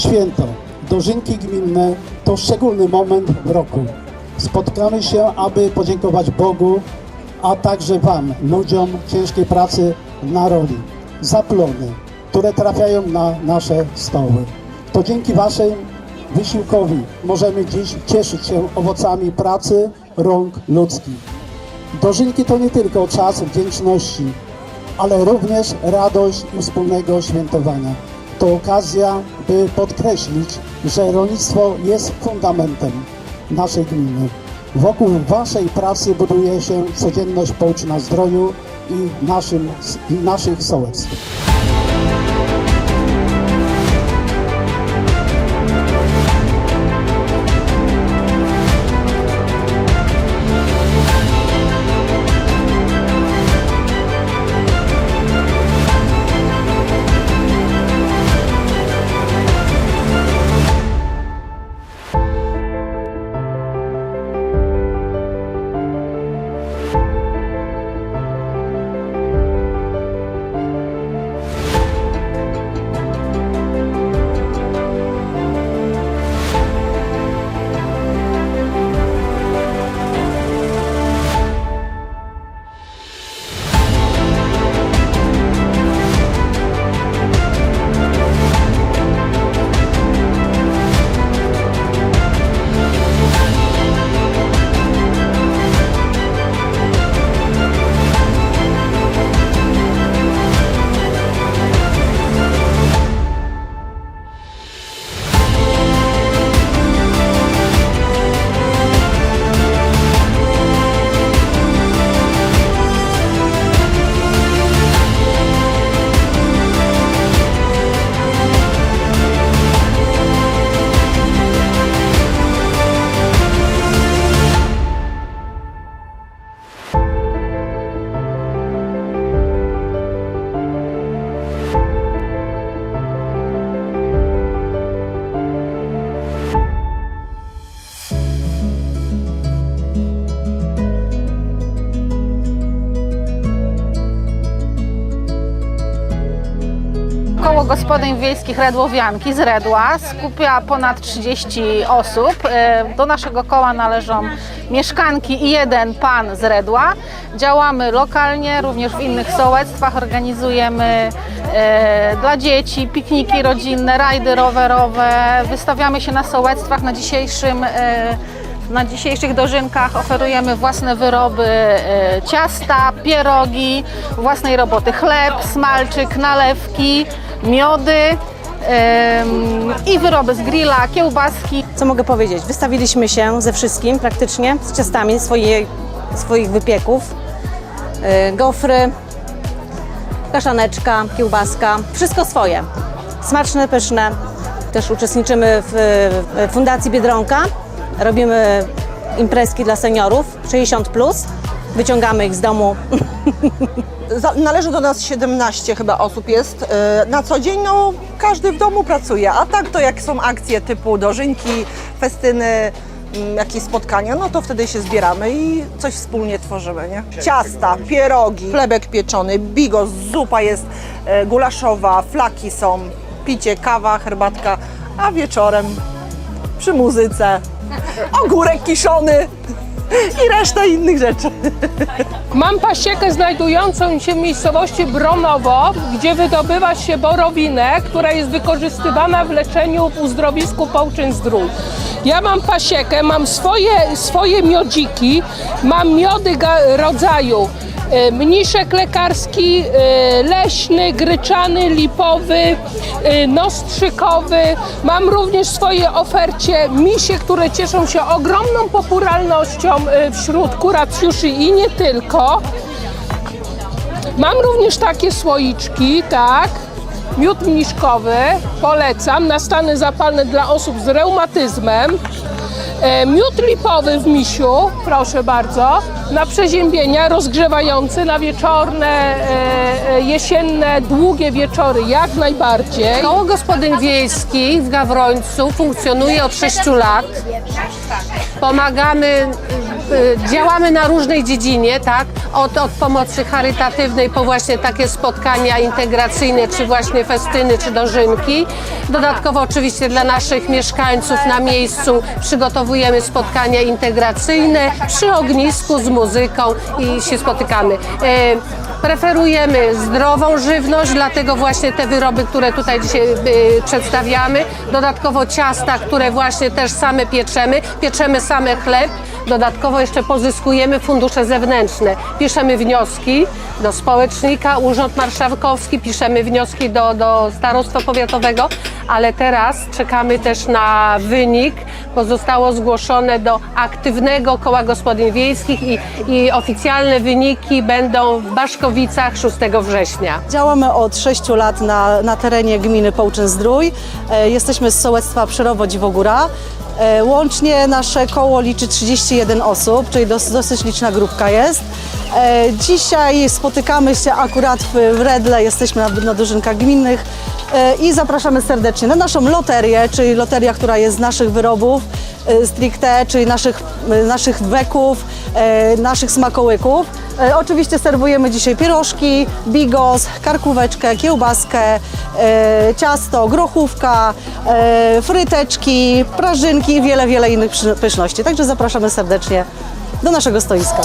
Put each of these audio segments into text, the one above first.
Święto, dożynki gminne, to szczególny moment w roku. Spotkamy się, aby podziękować Bogu, a także Wam, ludziom ciężkiej pracy na roli, za plony, które trafiają na nasze stoły. To dzięki Waszym wysiłkowi możemy dziś cieszyć się owocami pracy rąk ludzkich. Dożynki to nie tylko czas wdzięczności, ale również radość i wspólnego świętowania. To okazja, by podkreślić, że rolnictwo jest fundamentem naszej gminy. Wokół Waszej pracy buduje się codzienność połczna zdroju i naszym, i naszych sołectw. Gospodyń Wiejskich Redłowianki z Redła skupia ponad 30 osób. E, Do naszego koła należą mieszkanki i jeden pan z Redła. Działamy lokalnie, również w innych sołectwach. Organizujemy e, dla dzieci pikniki rodzinne, rajdy rowerowe. Wystawiamy się na sołectwach. Na dzisiejszym e, na dzisiejszych dożynkach oferujemy własne wyroby ciasta, pierogi, własnej roboty chleb, smalczyk, nalewki, miody i wyroby z grilla, kiełbaski. Co mogę powiedzieć? Wystawiliśmy się ze wszystkim praktycznie, z ciastami swoje, swoich wypieków. Yy, gofry, kaszaneczka, kiełbaska, wszystko swoje. Smaczne, pyszne. Też uczestniczymy w Fundacji Biedronka. Robimy imprezki dla seniorów 60+. Plus. Wyciągamy ich z domu Należy do nas 17 chyba osób jest. E, Na co dzień no, każdy w domu pracuje, a tak to jak są akcje typu dożynki, festyny, mm, jakieś spotkania, no to wtedy się zbieramy i coś wspólnie tworzymy, nie? Ciasta, pierogi, chlebek pieczony, bigos, zupa jest e, gulaszowa, flaki są, picie, kawa, herbatka, a wieczorem przy muzyce ogórek kiszony i reszta innych rzeczy. Mam pasiekę znajdującą się w miejscowości Bronowo, gdzie wydobywa się borowinę, która jest wykorzystywana w leczeniu w uzdrowisku Połczyn Zdrój. Ja mam pasiekę, mam swoje, swoje miodziki, mam miody rodzaju mniszek lekarski, e, leśny, gryczany, lipowy, e, nostrzykowy. Mam również w swojej ofercie misie, które cieszą się ogromną popularnością e, wśród kuracjuszy i nie tylko. Mam również takie słoiczki, tak. Miód mniszkowy, polecam, na stany zapalne dla osób z reumatyzmem. E, Miód lipowy w misiu, proszę bardzo, na przeziębienia rozgrzewający na wieczorne, e, e, jesienne, długie wieczory jak najbardziej. Koło Gospodyń Wiejskich w Gawrońcu funkcjonuje od 6 lat. Pomagamy, y, y, działamy na różnej dziedzinie, tak? Od, od pomocy charytatywnej po właśnie takie spotkania integracyjne, czy właśnie festyny, czy dożynki. Dodatkowo oczywiście dla naszych mieszkańców na miejscu przygotowujemy spotkania integracyjne przy ognisku z muzyką i się spotykamy. E, Preferujemy zdrową żywność, dlatego właśnie te wyroby, które tutaj dzisiaj y, przedstawiamy. Dodatkowo ciasta, które właśnie też same pieczemy. Pieczemy same chleb. Dodatkowo jeszcze pozyskujemy fundusze zewnętrzne. Piszemy wnioski do społecznika, Urząd Marszałkowski, piszemy wnioski do, do starostwa powiatowego, ale teraz czekamy też na wynik, bo zostało zgłoszone do aktywnego koła gospodyń wiejskich i, i oficjalne wyniki będą w Baszkowicach 6 września. Działamy od 6 lat na, na terenie gminy Połczyn-Zdrój. E, Jesteśmy z sołectwa Przyrowo-Dziwogóra. E, Łącznie nasze koło liczy 31 osób, czyli dos, dosyć liczna grupka jest. E, Dzisiaj spotykamy się akurat w, Redle, jesteśmy na, dożynkach gminnych e, i zapraszamy serdecznie na naszą loterię, czyli loteria, która jest z naszych wyrobów stricte, czyli naszych, naszych weków, naszych smakołyków. E, Oczywiście serwujemy dzisiaj pierożki, bigos, karkóweczkę, kiełbaskę, e, ciasto, grochówka, e, fryteczki, prażynki i wiele, wiele innych pyszności. Także zapraszamy serdecznie do naszego stoiska.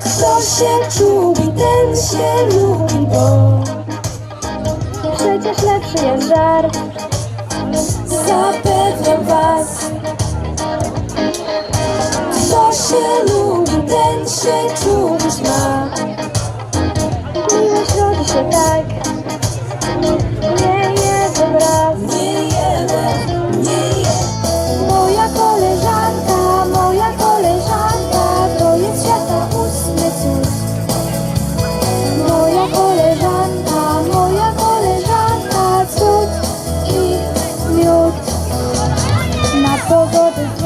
Kto się czubi, ten się lubi, bo przecież lepszy jest żart. Zapewniam was, kto się lubi, ten się czubić ma. Miłość rodzi się tak, miód. Na pogodę znów.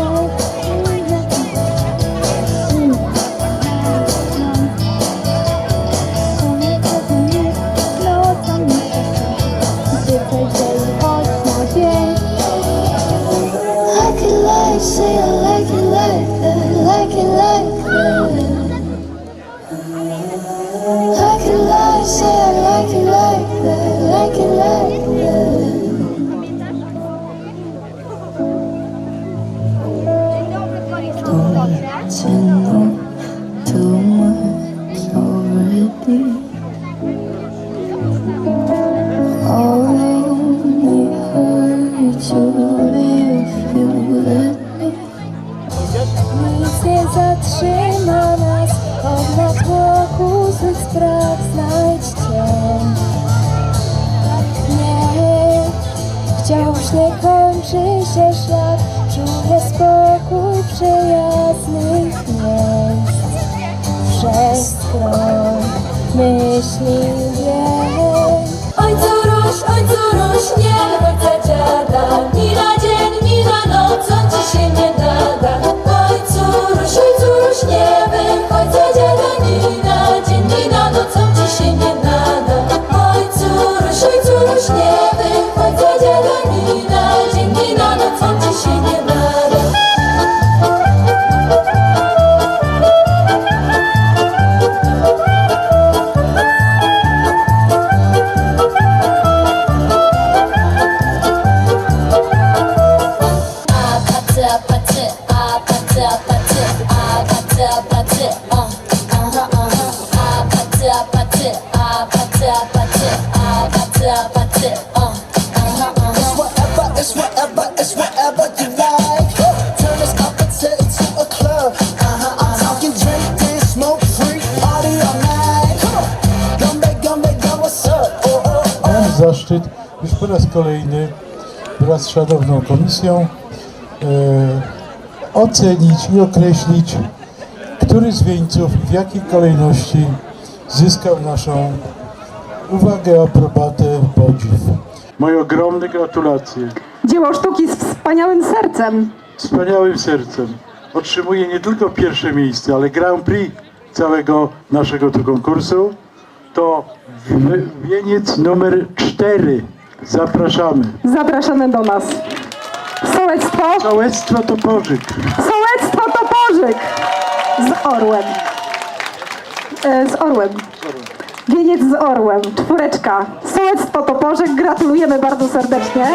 Kończy się szlak, czuję spokój przyjaznych miejsc. Wszechstron myśli wiem. Oj córuś, oj córuś, nie chcę dziada, ni na dzień, ni na noc, on ci się zaszczyt już po raz kolejny wraz z szanowną komisją e, ocenić i określić, który z wieńców w jakiej kolejności zyskał naszą uwagę, aprobatę, podziw. Moje ogromne gratulacje. Dzieło sztuki z wspaniałym sercem. Wspaniałym sercem. Otrzymuje nie tylko pierwsze miejsce, ale Grand Prix całego naszego tu konkursu. To wieniec numer 4. Zapraszamy. Zapraszamy do nas. Sołectwo, Sołectwo Toporzyk. sołectwo Toporzyk z orłem. E, z orłem. Wieniec z orłem, czwóreczka. Sołectwo Toporzyk, gratulujemy bardzo serdecznie.